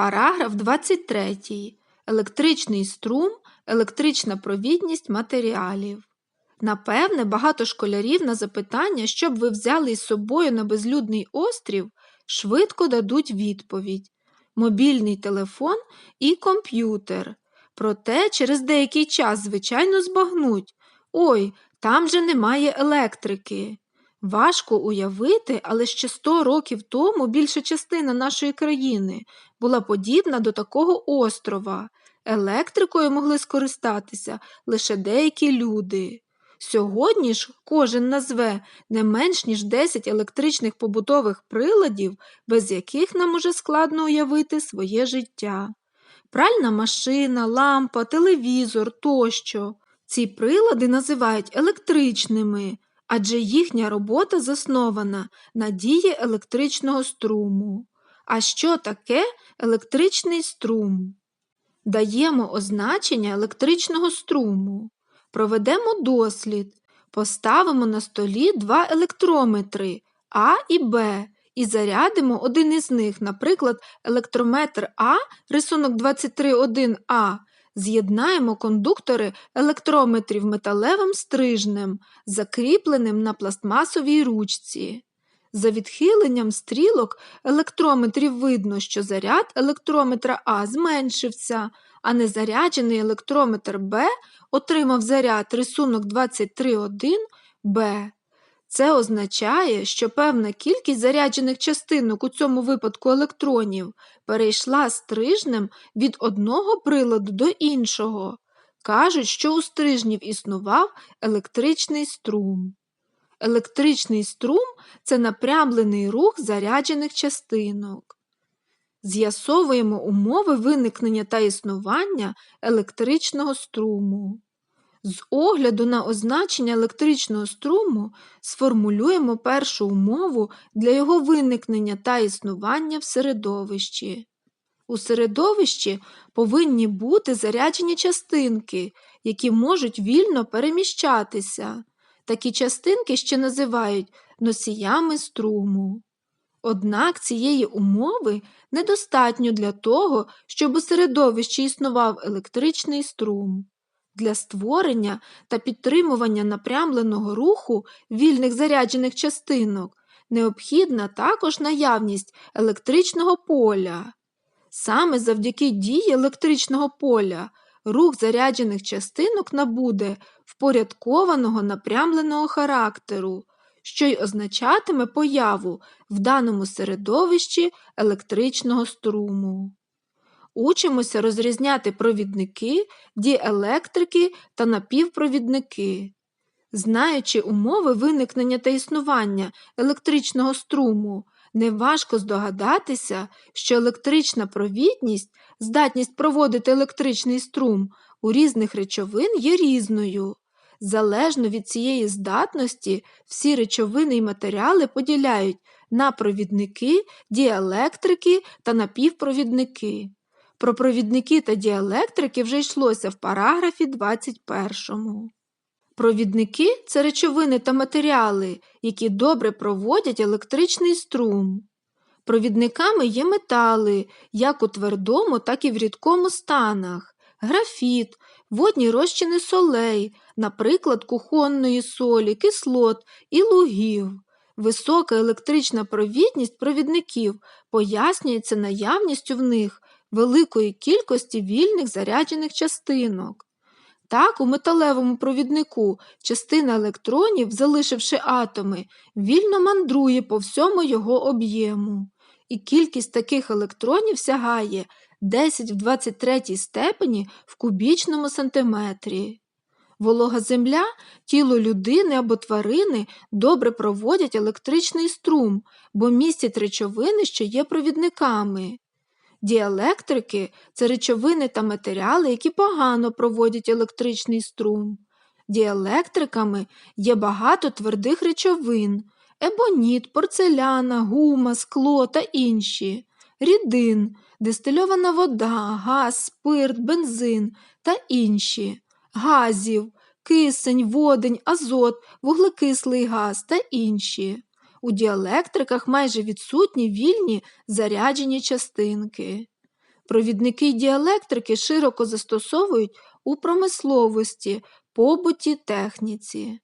Параграф 23. Електричний струм, електрична провідність матеріалів. Напевне, багато школярів на запитання, що б ви взяли із собою на безлюдний острів, швидко дадуть відповідь мобільний телефон і комп'ютер. Проте через деякий час, звичайно, збагнуть ой, там же немає електрики. Важко уявити, але ще 100 років тому більша частина нашої країни була подібна до такого острова. Електрикою могли скористатися лише деякі люди. Сьогодні ж кожен назве не менш ніж 10 електричних побутових приладів, без яких нам уже складно уявити своє життя. Пральна машина, лампа, телевізор тощо. Ці прилади називають електричними, адже їхня робота заснована на дії електричного струму. А що таке електричний струм? Даємо означення електричного струму. Проведемо дослід. Поставимо на столі два електрометри А і Б і зарядимо один із них, наприклад, електрометр А, рисунок 23.1А. З'єднаємо кондуктори електрометрів металевим стрижнем, закріпленим на пластмасовій ручці. За відхиленням стрілок електрометрів видно, що заряд електрометра А зменшився, а незаряджений електрометр Б отримав заряд рисунок 23.1Б. Це означає, що певна кількість заряджених частинок у цьому випадку електронів перейшла стрижнем від одного приладу до іншого. Кажуть, що у стрижнів існував електричний струм. Електричний струм це напрямлений рух заряджених частинок. З'ясовуємо умови виникнення та існування електричного струму. З огляду на означення електричного струму сформулюємо першу умову для його виникнення та існування в середовищі. У середовищі повинні бути заряджені частинки, які можуть вільно переміщатися. Такі частинки ще називають носіями струму. Однак цієї умови недостатньо для того, щоб у середовищі існував електричний струм. Для створення та підтримування напрямленого руху вільних заряджених частинок необхідна також наявність електричного поля. Саме завдяки дії електричного поля рух заряджених частинок набуде впорядкованого напрямленого характеру, що й означатиме появу в даному середовищі електричного струму. Учимося розрізняти провідники, діелектрики та напівпровідники. Знаючи умови виникнення та існування електричного струму, неважко здогадатися, що електрична провідність, здатність проводити електричний струм у різних речовин є різною. Залежно від цієї здатності, всі речовини і матеріали поділяють на провідники, діелектрики та напівпровідники. Про провідники та діелектрики вже йшлося в параграфі 21. Провідники це речовини та матеріали, які добре проводять електричний струм. Провідниками є метали, як у твердому, так і в рідкому станах, графіт, водні розчини солей, наприклад, кухонної солі, кислот і лугів. Висока електрична провідність провідників пояснюється наявністю в них великої кількості вільних заряджених частинок. Так, у металевому провіднику частина електронів, залишивши атоми, вільно мандрує по всьому його об'єму, і кількість таких електронів сягає 10 в 23 степені в кубічному сантиметрі. Волога земля, тіло людини або тварини добре проводять електричний струм, бо містять речовини, що є провідниками. Діелектрики це речовини та матеріали, які погано проводять електричний струм. Діелектриками є багато твердих речовин ебоніт, порцеляна, гума, скло та інші, рідин, дистильована вода, газ, спирт, бензин та інші, газів, кисень, водень, азот, вуглекислий газ та інші. У діелектриках майже відсутні вільні заряджені частинки. Провідники діелектрики широко застосовують у промисловості, побуті, техніці.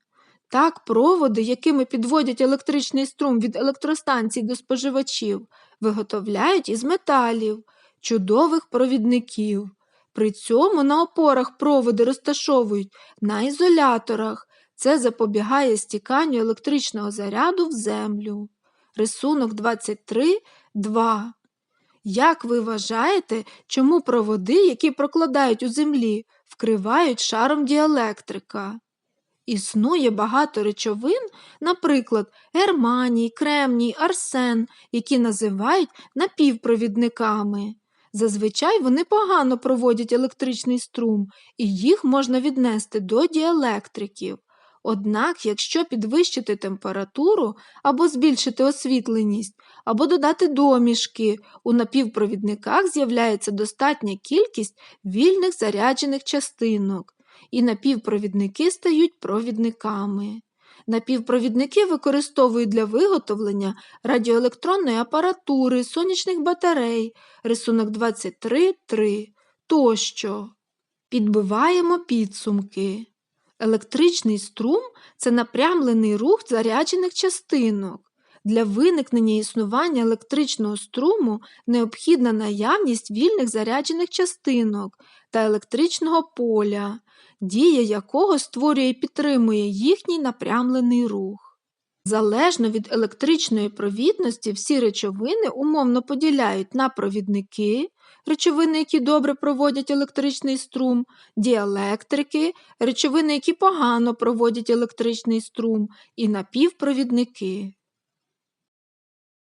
Так, проводи, якими підводять електричний струм від електростанцій до споживачів, виготовляють із металів, чудових провідників. При цьому на опорах проводи розташовують на ізоляторах. Це запобігає стіканню електричного заряду в землю. Рисунок 23.2. Як ви вважаєте, чому проводи, які прокладають у землі, вкривають шаром діелектрика? Існує багато речовин, наприклад, германій, кремній, арсен, які називають напівпровідниками. Зазвичай вони погано проводять електричний струм, і їх можна віднести до діелектриків. Однак, якщо підвищити температуру або збільшити освітленість, або додати домішки, у напівпровідниках з'являється достатня кількість вільних заряджених частинок, і напівпровідники стають провідниками. Напівпровідники використовують для виготовлення радіоелектронної апаратури, сонячних батарей, рисунок 23.3 тощо. Підбиваємо підсумки. Електричний струм це напрямлений рух заряджених частинок. Для виникнення існування електричного струму необхідна наявність вільних заряджених частинок та електричного поля, дія якого створює і підтримує їхній напрямлений рух. Залежно від електричної провідності всі речовини умовно поділяють на провідники, речовини, які добре проводять електричний струм, діелектрики, речовини, які погано проводять електричний струм, і напівпровідники.